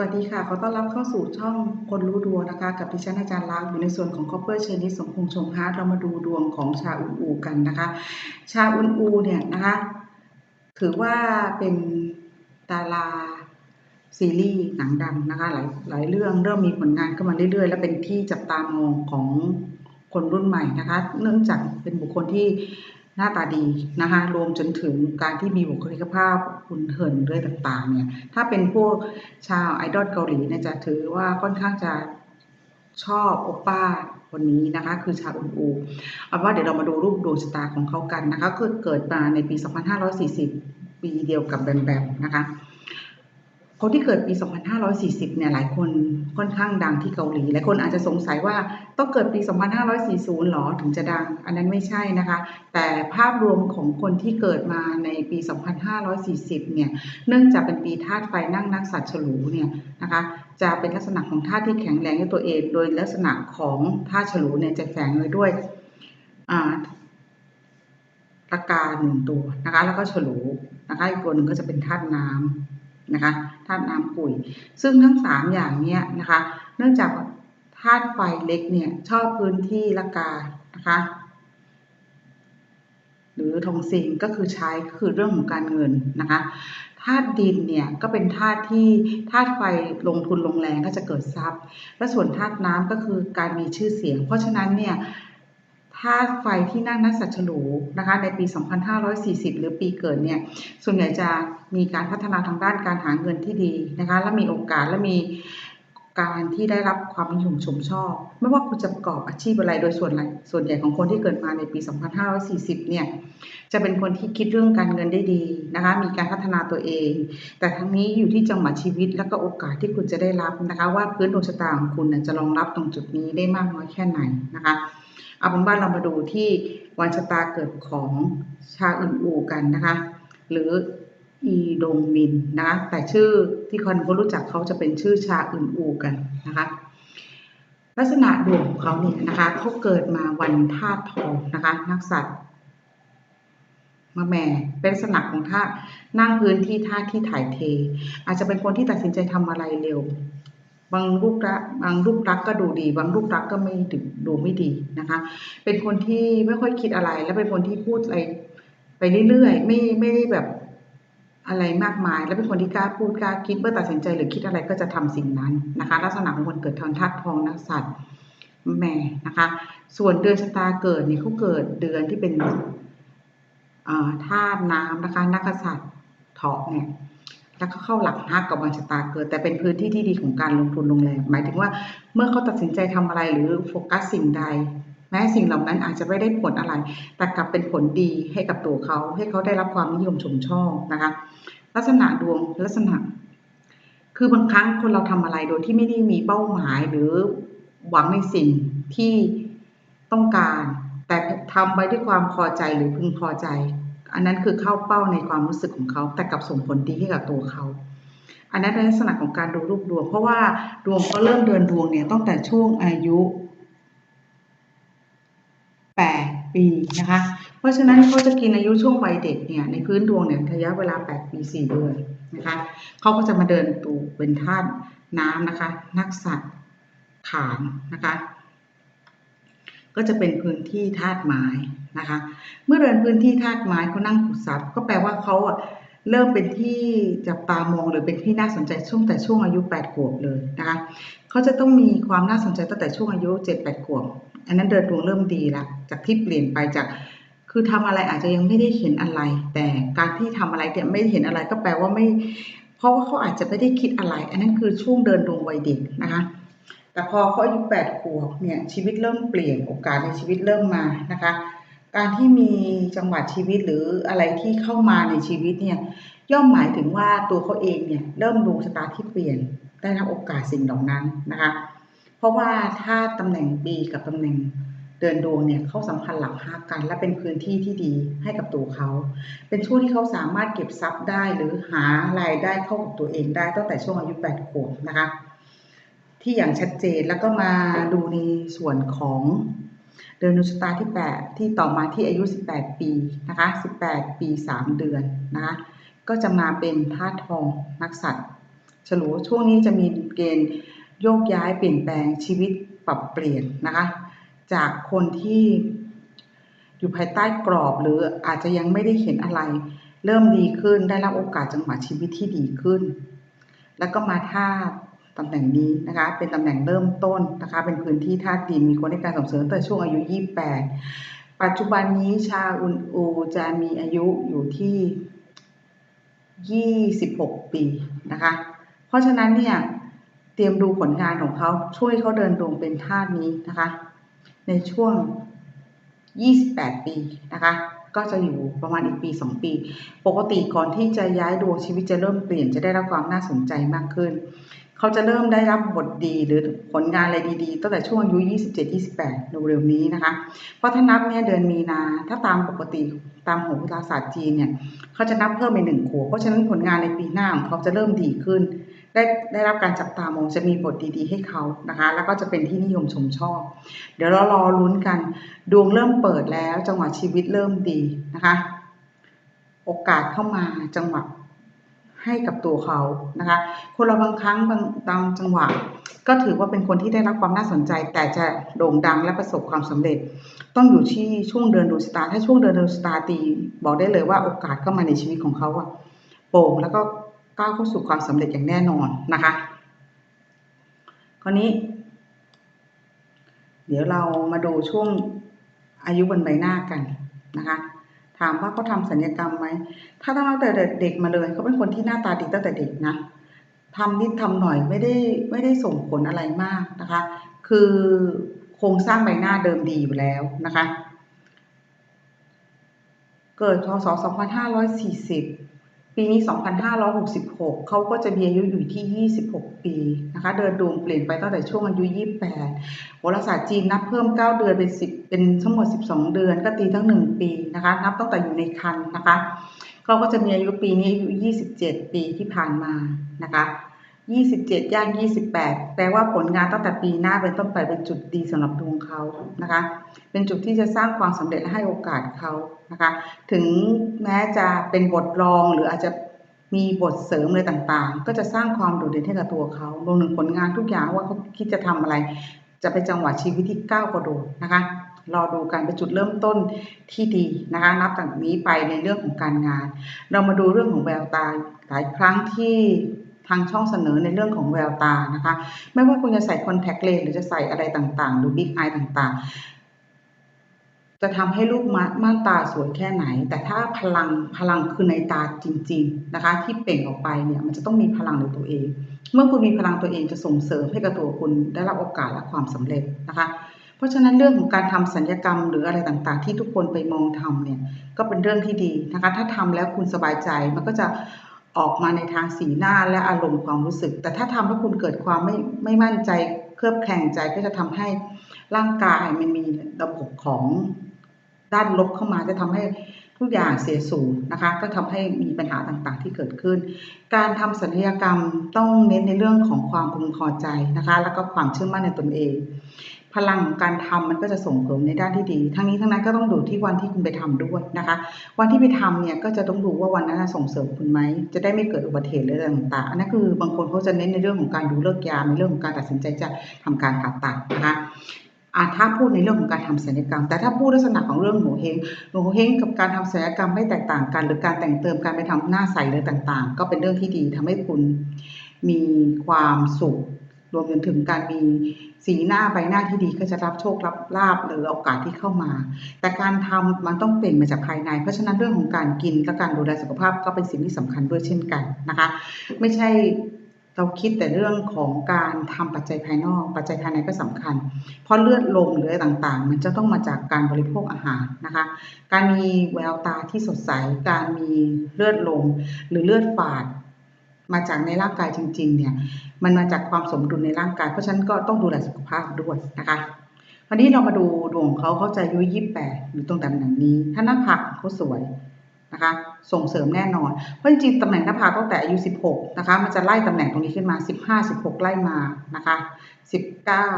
วัสดีค่ะ ขอต้อนรับเข้าสู่ช่องคนรู้ดวงนะคะ กับดิฉันอาจารย์ลักษณ์อยู่ในส่วนของ Copper c h a n e s สมพงษ์ชงฮาร์เรามาดูดวงของชาอุนอูกันนะคะ ชาอุนอูเนี่ยนะคะ ถือว่าเป็นดาราซีรีส์หนังดังนะคะ หลายหลายเรื่องเริ่มมีผลงานเข้ามาเรื่อยๆ และเป็นที่จับตามองของคนรุ่นใหม่นะคะ เนื่องจากเป็นบุคคลที่ หน้าตาดีนะคะรวมจนถึงการที่มีบุคลิกภาพคุณเหินด้วยต่างๆเนี่ยถ้าเป็นพวกชาวไอดอลเกาหลีเนี่ยจะถือว่าค่อนข้างจะชอบโอป้าคนนี้นะคะคือชาอุนอูเอาว่าเดี๋ยวเรามาดูรูปดวงชะตาของเขากันนะคะคือเกิดมาในปี 2540 ปีเดียวกับแบมแบมนะคะ คนที่เกิดปี 2540 เนี่ยหลายคนค่อนข้างดังที่เกาหลี หลายคนอาจจะสงสัยว่าต้องเกิดปี 2540 หรอถึงจะดัง อันนั้นไม่ใช่นะคะ แต่ภาพรวมของคนที่เกิดมาในปี 2540 เนี่ย เนื่องจากเป็นปีธาตุไฟนั่งนักสัตว์ฉลูเนี่ยนะคะ จะเป็นลักษณะของธาตุที่แข็งแรงในตัวเอง โดยลักษณะของธาตุฉลูเนี่ยจะแฝงไว้ด้วยอ่าตะกาหนึ่งตัวนะคะ แล้วก็ฉลูนะคะ อีกตัวหนึ่งก็จะเป็นธาตุน้ำ นะคะธาตุน้ำปุ๋ย ซึ่งทั้งสามอย่างเนี้ยนะคะ เนื่องจากธาตุไฟเล็กเนี่ยชอบพื้นที่ละกานะคะหรือทองซิงก็คือใช้ก็คือเรื่องของการเงินนะคะธาตุดินเนี่ยก็เป็นธาตุที่ธาตุไฟลงทุนลงแรงก็จะเกิดทรัพย์ และส่วนธาตุน้ำก็คือการมีชื่อเสียง เพราะฉะนั้นเนี่ย ธาตุไฟที่นั่งนักสัจฉลูนะคะในปี 2540 หรือปีเกิดเนี่ยส่วนใหญ่จะมีการพัฒนาทางด้านการหาเงินที่ดีนะคะและมีโอกาสและมี การที่ได้รับความนิยมชมชอบ ไม่ว่าคุณจะประกอบอาชีพอะไรโดยส่วนใหญ่ส่วนใหญ่ของคนที่เกิดมาในปี 2540 เนี่ย จะเป็นคนที่คิดเรื่องการเงินได้ดีนะคะ มีการพัฒนาตัวเอง แต่ทั้งนี้อยู่ที่จังหวะชีวิตและก็โอกาสที่คุณจะได้รับนะคะ ว่าพื้นดวงชะตาของคุณจะรองรับตรงจุดนี้ได้มากน้อยแค่ไหนนะคะเอาเป็นว่าเรามาดูที่วันชะตาเกิดของชาอึนอูกันนะคะ หรือ อีดงมินนะคะแต่ชื่อที่คนก็รู้จักเขาจะเป็นชื่อชาอึนอูกันนะคะลักษณะดวงของเขาเนี่ยนะคะเขาเกิดมาวันธาตุทองนะคะนักสัตว์มาแม่เป็นลักษณะของธาตุนั่งพื้นที่ธาตุที่ถ่ายเท อาจจะเป็นคนที่ตัดสินใจทำอะไรเร็ว บางรูปรักบางรูปรักก็ดูดี บางรูปรักก็ไม่ดูไม่ดีนะคะ เป็นคนที่ไม่ค่อยคิดอะไร และเป็นคนที่พูดอะไรไปเรื่อยๆ ไม่ไม่ได้แบบ อะไรมากมาย และเป็นคนที่กล้าพูดกล้าคิดเมื่อตัดสินใจหรือคิดอะไรก็จะทำสิ่งนั้นนะคะ ลักษณะของคนเกิดทางธาตุทองนักสัตว์แม่นะคะ ส่วนเดือนชะตาเกิดเนี่ยเขาเกิดเดือนที่เป็นธาตุน้ำนะคะนักษัตริย์เถาะเนี่ยแล้วก็เข้าหลักฮักกับวันชะตาเกิด แต่เป็นพื้นที่ที่ดีของการลงทุนลงแรงหมายถึงว่าเมื่อเขาตัดสินใจทำอะไรหรือโฟกัสสิ่งใด แม้สิ่งเหล่านั้นอาจจะไม่ได้ผลอะไร แต่กลับเป็นผลดีให้กับตัวเขา ให้เขาได้รับความนิยมชมชอบนะคะ ลักษณะดวงลักษณะ คือบางครั้งคนเราทำอะไรโดยที่ไม่ได้มีเป้าหมายหรือหวังในสิ่งที่ต้องการ แต่ทำไปด้วยความพอใจหรือพึงพอใจ อันนั้นคือเข้าเป้าในความรู้สึกของเขา แต่กลับส่งผลดีให้กับตัวเขาอันนั้นเป็นลักษณะของการดูรูปดวง เพราะว่าดวงเขาเริ่มเดินดวงเนี่ยตั้งแต่ช่วงอายุ 8 ปีนะคะ เพราะฉะนั้นเขาจะกินอายุช่วงวัยเด็กเนี่ยในพื้นดวงเนี่ยระยะเวลา 8 ปี 4 เดือนนะคะเขาก็จะมาเดินตูเป็นธาตุน้ำนะคะ นักสัตว์ขานนะคะ ก็จะเป็นพื้นที่ธาตุไม้นะคะ เมื่อเดินพื้นที่ธาตุไม้เขานั่งขุดทรัพย์ ก็แปลว่าเขาเริ่มเป็นที่จับตามองหรือเป็นที่น่าสนใจช่วงแต่ช่วงอายุ8ขวบเลยนะคะเขาจะต้องมีความน่าสนใจตั้งแต่ช่วงอายุ7-8ขวบ อันนั้นเดินดวงเริ่มดีละจากที่เปลี่ยนไปจาก คือทำอะไรอาจจะยังไม่ได้เห็นอะไร แต่การที่ทำอะไรเนี่ยไม่เห็นอะไรก็แปลว่าไม่ เพราะว่าเขาอาจจะไม่ได้คิดอะไร อันนั้นคือช่วงเดินดวงวัยเด็กนะคะแต่พอเขาอายุแปดขวบเนี่ยชีวิตเริ่มเปลี่ยนโอกาสในชีวิตเริ่มมานะคะ การที่มีจังหวะชีวิตหรืออะไรที่เข้ามาในชีวิตเนี่ยย่อมหมายถึงว่าตัวเขาเองเนี่ยเริ่มดูสตาร์ที่เปลี่ยนได้รับโอกาสสิ่งเหล่านั้นนะคะ เพราะว่าถ้าตำแหน่งปีกับตำแหน่งเดินดวงเนี่ยเขาสัมพันธ์หลักห้ากัน และเป็นพื้นที่ที่ดีให้กับตัวเขา เป็นช่วงที่เขาสามารถเก็บทรัพย์ได้หรือหารายได้เข้ากับตัวเองได้ตั้งแต่ช่วงอายุ8ขวบนะคะ ที่อย่างชัดเจนแล้วก็มาดูในส่วนของเดือนนุชตาที่ 8 ที่ต่อมาที่อายุ 18 ปีนะคะ 18 ปี 3 เดือนนะคะก็จะมาเป็นธาตุทองนักสัตว์ฉลูช่วงนี้จะมีเกณฑ์ โยกย้ายเปลี่ยนแปลงชีวิตปรับเปลี่ยนนะคะ จากคนที่อยู่ภายใต้กรอบหรืออาจจะยังไม่ได้เห็นอะไร เริ่มดีขึ้นได้รับโอกาสจังหวะชีวิตที่ดีขึ้น แล้วก็มาท่าตำแหน่งนี้นะคะ เป็นตำแหน่งเริ่มต้นนะคะ เป็นพื้นที่ธาตุดินมีคนให้การส่งเสริมตั้งแต่ช่วงอายุ 28 ปัจจุบันนี้ชาอุนอูจะมีอายุอยู่ที่ 26 ปีนะคะ เพราะฉะนั้นเนี่ย เตรียมดูผลงานของเขาช่วยเขาเดินดวงเป็นธาตุนี้นะคะ ในช่วง 28 ปีนะคะก็จะอยู่ประมาณอีกปี 2 ปี ปกติก่อนที่จะย้ายดวงชีวิตจะเริ่มเปลี่ยนจะได้รับความน่าสนใจมากขึ้น เขาจะเริ่มได้รับบทดีหรือผลงานอะไรดีๆ ตั้งแต่ช่วงอายุ 27-28เร็วๆนี้นะคะ เพราะถ้านับเนี่ยเดือนมีนา ถ้าตามปกติตามโหราศาสตร์จีนเนี่ย เขาจะนับเพิ่มไปหนึ่งขวบเพราะฉะนั้นผลงานในปีหน้าของเขาจะเริ่มดีขึ้น ได้ได้รับการจับตามองจะมีบทดีๆให้เขานะคะ แล้วก็จะเป็นที่นิยมชมชอบ เดี๋ยวเรารอลุ้นกัน ดวงเริ่มเปิดแล้ว จังหวะชีวิตเริ่มดีนะคะ โอกาสเข้ามาจังหวะให้กับตัวเขานะคะ คนเราบางครั้งบางตามจังหวะ ก็ถือว่าเป็นคนที่ได้รับความน่าสนใจ แต่จะโด่งดังและประสบความสำเร็จ ต้องอยู่ที่ช่วงเดือนดวงชะตาถ้าช่วงเดือนดวงชะตาดีบอกได้เลยว่าโอกาสเข้ามาในชีวิตของเขาอะโป่งแล้วก็ ก้าวเข้าสู่ความสำเร็จอย่างแน่นอนนะคะคราวนี้ เดี๋ยวเรามาดูช่วงอายุบนใบหน้ากันนะคะ ถามว่าเขาทำสัญญกรรมไหม ถ้าตั้งแต่เด็กมาเลยเขาเป็นคนที่หน้าตาดีตั้งแต่เด็กนะทำนิดทำหน่อยไม่ได้ไม่ได้ส่งผลอะไรมากนะคะ คือโครงสร้างใบหน้าเดิมดีอยู่แล้วนะคะ เกิดพศ2540 ปีนี้ 2566 เขาก็จะมีอายุอยู่ที่ 26 ปีนะคะ เดินดวงเปลี่ยนไปตั้งแต่ช่วงอายุ 28โหราศาสตร์จีนนับเพิ่ม 9 เดือนเป็น 10 เป็นทั้งหมด 12 เดือนก็ตีทั้ง 1 ปีนะคะ นับตั้งแต่อยู่ในคันนะคะเขาก็จะมีอายุปีนี้อายุ 27 ปีที่ผ่านมานะคะ 27ย่าง28 แปลว่าผลงานตั้งแต่ปีหน้าเป็นต้นไปเป็นจุดดีสำหรับดวงเขานะคะ เป็นจุดที่จะสร้างความสำเร็จและให้โอกาสเขานะคะ ถึงแม้จะเป็นบทรองหรืออาจจะมีบทเสริมอะไรต่างๆ ก็จะสร้างความโดดเด่นให้กับตัวเขารวมถึงผลงานทุกอย่างว่าเขาคิดจะทำอะไร จะเป็นจังหวะชีวิตที่ก้าวกระโดดนะคะ รอดูกันเป็นจุดเริ่มต้นที่ดีนะคะ นับจากนี้ไปในเรื่องของการงาน เรามาดูเรื่องของแววตาหลายครั้งที่ ทางช่องเสนอในเรื่องของแววตานะคะ ไม่ว่าคุณจะใส่คอนแทคเลนส์หรือจะใส่อะไรต่างๆ หรือบิ๊กไอต่างๆ จะทำให้รูปม่านตาสวยแค่ไหน แต่ถ้าพลังพลังคือในตาจริง ๆนะคะ ที่เปล่งออกไปเนี่ยมันจะต้องมีพลังในตัวเอง เมื่อคุณมีพลังตัวเองจะส่งเสริมให้กับตัวคุณได้รับโอกาสและความสำเร็จนะคะเพราะฉะนั้นเรื่องของการทำสัญญกรรมหรืออะไรต่างๆ ที่ทุกคนไปมองทำเนี่ยก็เป็นเรื่องที่ดีนะคะ ถ้าทำแล้วคุณสบายใจมันก็จะ ออกมาในทางสีหน้าและอารมณ์ความรู้สึก แต่ถ้าทำให้คุณเกิดความไม่ไม่มั่นใจเครือบแคลงใจก็จะทำให้ร่างกายมันมีระบบของด้านลบเข้ามาจะทำให้ทุกอย่างเสียสูญนะคะ ก็ทำให้มีปัญหาต่างๆที่เกิดขึ้น การทำศัลยกรรมต้องเน้นในเรื่องของความพึงพอใจนะคะ แล้วก็ความเชื่อมั่นในตนเอง พลังของการทำมันก็จะส่งผลในด้านที่ดี ทั้งนี้ทั้งนั้นก็ต้องดูที่วันที่คุณไปทำด้วยนะคะ วันที่ไปทำเนี่ยก็จะต้องดูว่าวันนั้นส่งเสริมคุณไหม จะได้ไม่เกิดอุบัติเหตุหรืออะไรต่างๆ อันนั้นคือบางคนเขาจะเน้นในเรื่องของการดูเลิกยาในเรื่องของการตัดสินใจจะทำการผ่าตัดนะคะอาถ้าพูดในเรื่องของการทำศัลยกรรม แต่ถ้าพูดลักษณะของเรื่องโหเฮงโหเฮงกับการทำศัลยกรรมไม่แตกต่างกัน หรือการแต่งเติมการไปทำหน้าใสหรือต่างๆ ก็เป็นเรื่องที่ดีทำให้คุณมีความสุข รวมถึงการมีสีหน้าใบหน้าที่ดีก็จะรับโชครับลาบหรือโอกาสที่เข้ามา แต่การทำมันต้องเปลี่ยนมาจากภายใน เพราะฉะนั้นเรื่องของการกินและการดูแลสุขภาพก็เป็นสิ่งที่สำคัญด้วยเช่นกันนะคะ ไม่ใช่เราคิดแต่เรื่องของการทำปัจจัยภายนอก ปัจจัยภายในก็สำคัญ เพราะเลือดลมหรืออะไรต่างๆ มันจะต้องมาจากการบริโภคอาหารนะคะ การมีแววตาที่สดใส การมีเลือดลมหรือเลือดฝาด มาจากในร่างกายจริง ๆ เนี่ย มันมาจากความสมดุลในร่างกาย เพราะฉะนั้นก็ต้องดูแลสุขภาพด้วยนะคะ วันนี้เรามาดูดวงเขาเขาจะอายุยี่สิบแปดอยู่ตรงตำแหน่งนี้ ถ้าหน้าผากเขาสวยนะคะ ส่งเสริมแน่นอน เพราะจริงๆตำแหน่งหน้าผากตั้งแต่อายุสิบหกนะคะ มันจะไล่ตำแหน่งตรงนี้ขึ้นมาสิบห้าสิบหกไล่มานะคะสิบเก้า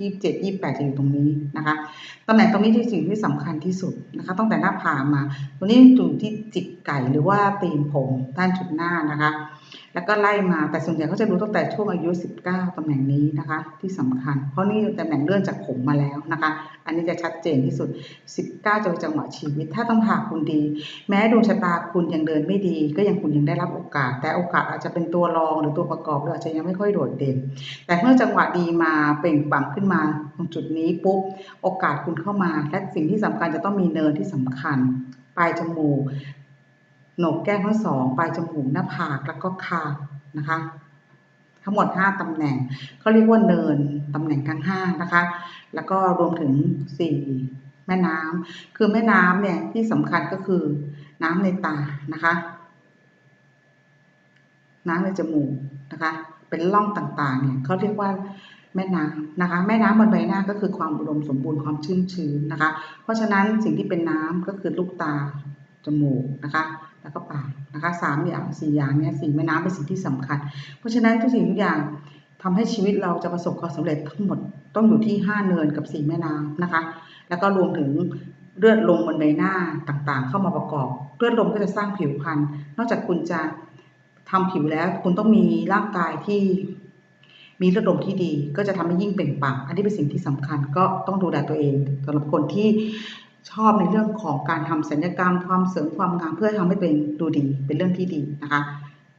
ยี่สิบเจ็ดยี่บแปดจะอยู่ตรงนี้นะคะตำแหน่งตรงนี้ที่สิ่งที่สำคัญที่สุดนะคะตั้งแต่หน้าผากมาตรงนี้อยู่ที่จิกไก่หรือว่าตีนผมด้านจุดหน้านะคะ แล้วก็ไล่มาแต่ส่วนใหญ่เขาจะดูตั้งแต่ช่วงอายุ 19ตำแหน่งนี้นะคะ ที่สำคัญ เพราะนี่ตำแหน่งเลื่อนจากผมมาแล้วนะคะ อันนี้จะชัดเจนที่สุด 19จะเป็นจังหวะชีวิต ถ้าต้องหาคุณดี แม้ดวงชะตาคุณยังเดินไม่ดี ก็ยังคุณยังได้รับโอกาส แต่โอกาสอาจจะเป็นตัวรองหรือตัวประกอบหรืออาจจะยังไม่ค่อยโดดเด่น แต่เมื่อจังหวะดีมาเปล่งปลั่งขึ้นมาตรงจุดนี้ปุ๊บโอกาสคุณเข้ามา และสิ่งที่สำคัญจะต้องมีเนินที่สำคัญปลายจมูก โหนกแก้มทั้งสองปลายจมูกหน้าผากแล้วก็คางนะคะ ทั้งหมด 5ตำแหน่งเขาเรียกว่าเนินตำแหน่งทั้ง5นะคะ แล้วก็รวมถึง 4 แม่น้ำคือแม่น้ำเนี่ยที่สำคัญก็คือน้ำในตานะคะ น้ำในจมูกนะคะ เป็นร่องต่างๆเนี่ยเขาเรียกว่าแม่น้ำนะคะ แม่น้ำบนใบหน้าก็คือความอุดมสมบูรณ์ความชุ่มชื้นนะคะ เพราะฉะนั้นสิ่งที่เป็นน้ำก็คือลูกตาจมูกนะคะ แล้วก็ปากนะคะสามอย่างสี่อย่างเนี้ยสี่แม่น้ำเป็นสิ่งที่สำคัญ เพราะฉะนั้นทุกสิ่งทุกอย่างทำให้ชีวิตเราจะประสบความสำเร็จทั้งหมดต้องอยู่ที่ห้าเนินกับสี่แม่น้ำนะคะ แล้วก็รวมถึงเลือดลมบนใบหน้าต่างๆ เข้ามาประกอบเลือดลมก็จะสร้างผิวพรรณนอกจากคุณจะทำผิวแล้วคุณต้องมีร่างกายที่มีเลือดลมที่ดีก็จะทำให้ยิ่งเปล่งปลั่งอันนี้เป็นสิ่งที่สำคัญก็ต้องดูแลตัวเองสำหรับคนที่ ชอบในเรื่องของการทำศัลยกรรม ความเสริมความงามเพื่อทำให้ตัวเองดูดี เป็นเรื่องที่ดีนะคะ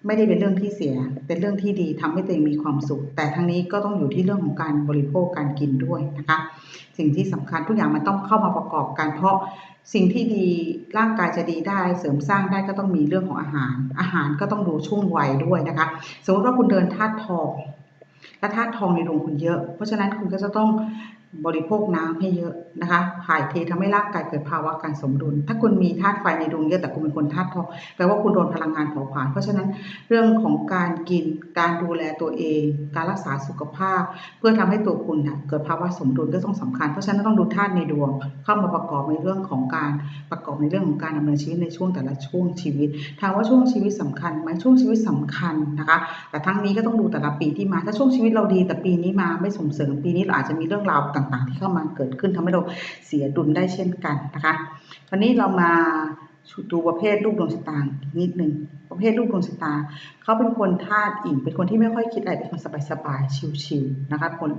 ไม่ได้เป็นเรื่องที่เสีย เป็นเรื่องที่ดีทำให้ตัวเองมีความสุข แต่ทั้งนี้ก็ต้องอยู่ที่เรื่องของการบริโภคการกินด้วยนะคะ สิ่งที่สำคัญทุกอย่างมันต้องเข้ามาประกอบกันเพราะสิ่งที่ดีร่างกายจะดีได้เสริมสร้างได้ก็ต้องมีเรื่องของอาหาร อาหารก็ต้องดูช่วงวัยด้วยนะคะ สมมติว่าคุณเดินธาตุทองและธาตุทองในดวงคุณเยอะ เพราะฉะนั้นคุณก็จะต้อง บริโภคน้ำให้เยอะนะคะถ่ายเททำให้ร่างกายเกิดภาวะการสมดุล ถ้าคุณมีธาตุไฟในดวงเยอะแต่คุณเป็นคนธาตุทองแปลว่าคุณโดนพลังงานเผาผลาญเพราะฉะนั้นเรื่องของการกินการดูแลตัวเอง การรักษาสุขภาพ เพื่อทำให้ตัวคุณนะเกิดภาวะสมดุลก็ต้องสำคัญ เพราะฉะนั้นต้องดูธาตุในดวงเข้ามาประกอบในเรื่องของการประกอบในเรื่องของการดำเนินชีวิตในช่วงแต่ละช่วงชีวิตถามว่าช่วงชีวิตสำคัญไหมช่วงชีวิตสำคัญนะคะ แต่ทั้งนี้ก็ต้องดูแต่ละปีที่มาถ้าช่วงชีวิตเราดีแต่ปีนี้มาไม่ส่งเสริมปีนี้เราอาจจะมีเรื่องราวต่างๆ ที่เข้ามาเกิดขึ้นทำให้เราเสียดุลได้เช่นกันนะคะคราวนี้เรามาดูประเภทลูกดวงชะตานิดหนึ่งประเภทลูกดวงชะตาเขาเป็นคนธาตุอิ่งเป็นคนที่ไม่ค่อยคิดอะไรเป็นคนสบายๆชิวๆนะคะคน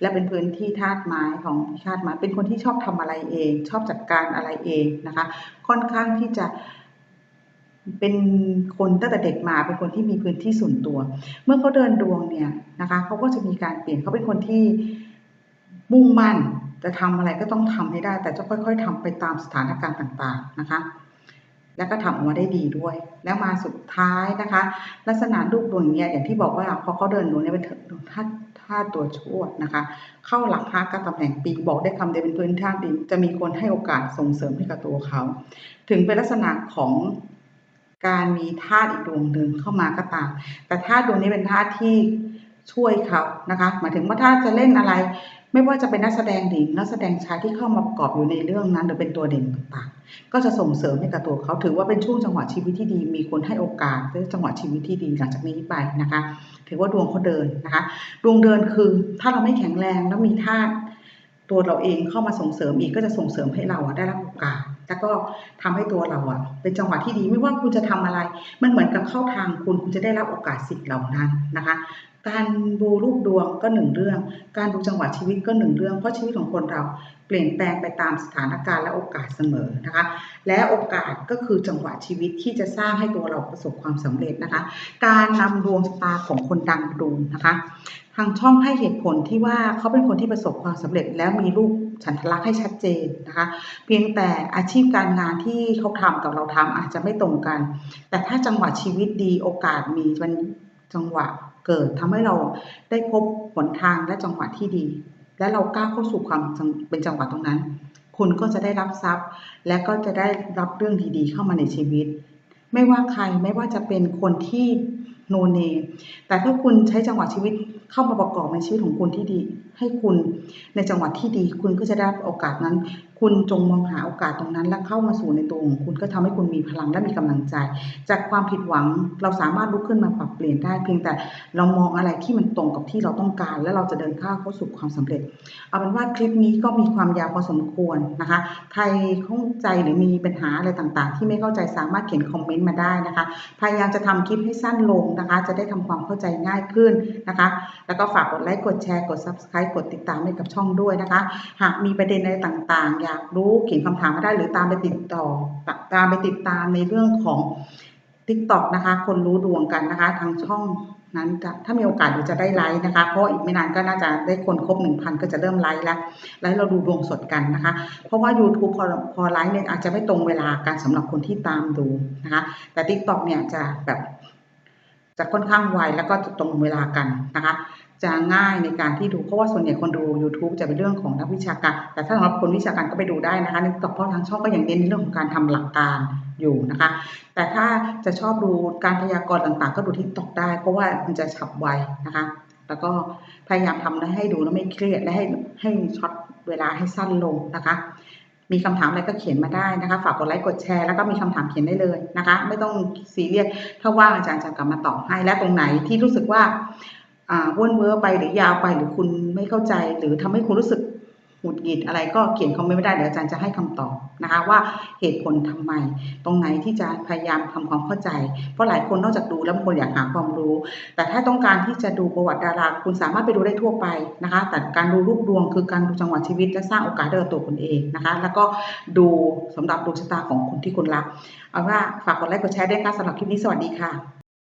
และเป็นพื้นที่ธาตุไม้ของธาตุไม้เป็นคนที่ชอบทำอะไรเอง ชอบจัดการอะไรเองนะคะ ค่อนข้างที่จะเป็นคนตั้งแต่เด็กมาเป็นคนที่มีพื้นที่ส่วนตัว เมื่อเขาเดินดวงเนี่ยนะคะเขาก็จะมีการเปลี่ยนเขาเป็นคนที่ มุ่งมั่นจะทำอะไรก็ต้องทำให้ได้ แต่จะค่อย ๆทำไปตามสถานการณ์ต่างๆนะคะ แล้วก็ทำออกมาได้ดีด้วย แล้วมาสุดท้ายนะคะ ลักษณะรูปดวงอย่างเงี้ยอย่างที่บอกว่าพอเขาเดินดวงเนี่ยเป็นธาตุธาตุตัวชวดนะคะ เข้าหลักฮากตำแหน่งปีบอกได้คำเดียวเป็นพื้นธาดิน จะมีคนให้โอกาสส่งเสริมให้กับตัวเขา ถึงเป็นลักษณะของการมีธาตุอีกดวงหนึ่งเข้ามาก็ตาม แต่ธาตุดวงนี้เป็นธาตุที่ช่วยเขานะคะหมายถึงว่าถ้าจะเล่นอะไร ไม่ว่าจะเป็นนักแสดงหญิงนักแสดงชายที่เข้ามาประกอบอยู่ในเรื่องนั้นหรือเป็นตัวเด่นต่างๆ ก็จะส่งเสริมให้กับตัวเขาถือว่าเป็นช่วงจังหวะชีวิตที่ดี มีคนให้โอกาสในจังหวะชีวิตที่ดีหลังจากนี้ไปนะคะ ถือว่าดวงเขาเดินนะคะ ดวงเดินคือถ้าเราไม่แข็งแรงแล้วมีธาตุตัวเราเองเข้ามาส่งเสริมอีกก็จะส่งเสริมให้เราได้รับโอกาสแล้วก็ทำให้ตัวเราอะ เป็นจังหวะที่ดีไม่ว่าคุณจะทำอะไร มันเหมือนกับเข้าทางคุณคุณจะได้รับโอกาสสิ่งเหล่านั้นนะคะ การดูรูปดวงก็หนึ่งเรื่อง การดูจังหวะชีวิตก็หนึ่งเรื่อง เพราะชีวิตของคนเราเปลี่ยนแปลงไปตามสถานการณ์และโอกาสเสมอนะคะ และโอกาสก็คือจังหวะชีวิตที่จะสร้างให้ตัวเราประสบความสำเร็จนะคะ การนำดวงชะตาของคนดังดูนะคะ ทางช่องให้เหตุผลที่ว่าเขาเป็นคนที่ประสบความสำเร็จ แล้วมีรูปฉันทลักษณ์ให้ชัดเจนนะคะ เพียงแต่อาชีพการงานที่เขาทำกับเราทำอาจจะไม่ตรงกัน แต่ถ้าจังหวะชีวิตดีโอกาสมีมันจังหวะ เกิดทำให้เราได้พบหนทางและจังหวะที่ดี และเราก้าวเข้าสู่ความเป็นจังหวะตรงนั้น คุณก็จะได้รับทรัพย์ และก็จะได้รับเรื่องดีๆ เข้ามาในชีวิต ไม่ว่าใครไม่ว่าจะเป็นคนที่โนเน แต่ถ้าคุณใช้จังหวะชีวิตเข้ามาประกอบในชีวิตของคุณที่ดี ให้คุณในจังหวะที่ดี คุณก็จะได้โอกาสนั้นคุณจงมองหาโอกาสตรงนั้น และเข้ามาสู่ในตัวของคุณก็ทำให้คุณมีพลังและมีกำลังใจ จากความผิดหวังเราสามารถลุกขึ้นมาปรับเปลี่ยนได้ เพียงแต่เรามองอะไรที่มันตรงกับที่เราต้องการ และเราจะเดินข้าวเข้าสู่ความสำเร็จ เอาเป็นว่าคลิปนี้ก็มีความยาวพอสมควรนะคะ ใครข้องใจหรือมีปัญหาอะไรต่างๆ ที่ไม่เข้าใจสามารถเขียนคอมเมนต์มาได้นะคะ พยายามจะทำคลิปให้สั้นลงนะคะ จะได้ทำความเข้าใจง่ายขึ้นนะคะ แล้วก็ฝากกดไลค์กดแชร์กด subscribe กดติดตามให้กับช่องด้วยนะคะ หากมีประเด็นอะไรต่างๆอยากรู้เขียนคำถามมาได้หรือตามไปติดต่อตามไปติดตามในเรื่องของ TikTok นะคะ คนรู้ดวงกันนะคะ ทางช่องนั้นจะถ้ามีโอกาสเดี๋ยวจะได้ไลฟ์นะคะ เพราะอีกไม่นานก็น่าจะได้คนครบ 1,000 ก็จะเริ่มไลฟ์แล้วไลฟ์เราดูดวงสดกันนะคะ เพราะว่า YouTube พอพอไลฟ์เนี่ยอาจจะไม่ตรงเวลาการสำหรับคนที่ตามดูนะคะ แต่ TikTok เนี่ยจะแบบ จะค่อนข้างไวแล้วก็ตรงเวลากันนะคะ จะง่ายในการที่ดูเพราะว่าส่วนใหญ่คนดู YouTube จะเป็นเรื่องของนักวิชาการ แต่ถ้าสำหรับคนวิชาการก็ไปดูได้นะคะในต่อเพราะทางช่องก็ยังเน้นในเรื่องของการทำหลักการอยู่นะคะ แต่ถ้าจะชอบดูการพยากรณ์ต่างๆ ก็ดูที่ตอกได้ เพราะว่ามันจะฉับไวนะคะ แล้วก็พยายามทำให้ดูแล้วไม่เครียดและให้ให้ช็อตเวลาให้สั้นลงนะคะ มีคำถามอะไรก็เขียนมาได้นะคะ ฝากกดไลค์กดแชร์แล้วก็มีคำถามเขียนได้เลยนะคะ ไม่ต้องซีเรียสถ้าว่างอาจารย์จะกลับมาตอบให้ และตรงไหนที่รู้สึกว่าอ่าว่นเวอร์ไปหรือยาวไปหรือคุณไม่เข้าใจ หรือทำให้คุณรู้สึก หงุดหงิดอะไรก็เขียนคอมเมนต์ไม่ได้เดี๋ยวอาจารย์จะให้คำตอบนะคะว่าเหตุผลทำไม ตรงไหนที่จะพยายามทำความเข้าใจ เพราะหลายคนนอกจากดูแล้วบางคนอยากหาความรู้ แต่ถ้าต้องการที่จะดูประวัติดาราคุณสามารถไปดูได้ทั่วไปนะคะ แต่การดูรูปดวงคือการดูจังหวะชีวิต และสร้างโอกาสให้กับตัวคุณเองนะคะ แล้วก็ดูสำหรับดวงชะตาของคนที่คุณรักเอาว่าฝากกดไลค์กดแชร์ด้วยค่ะสำหรับคลิปนี้สวัสดีค่ะ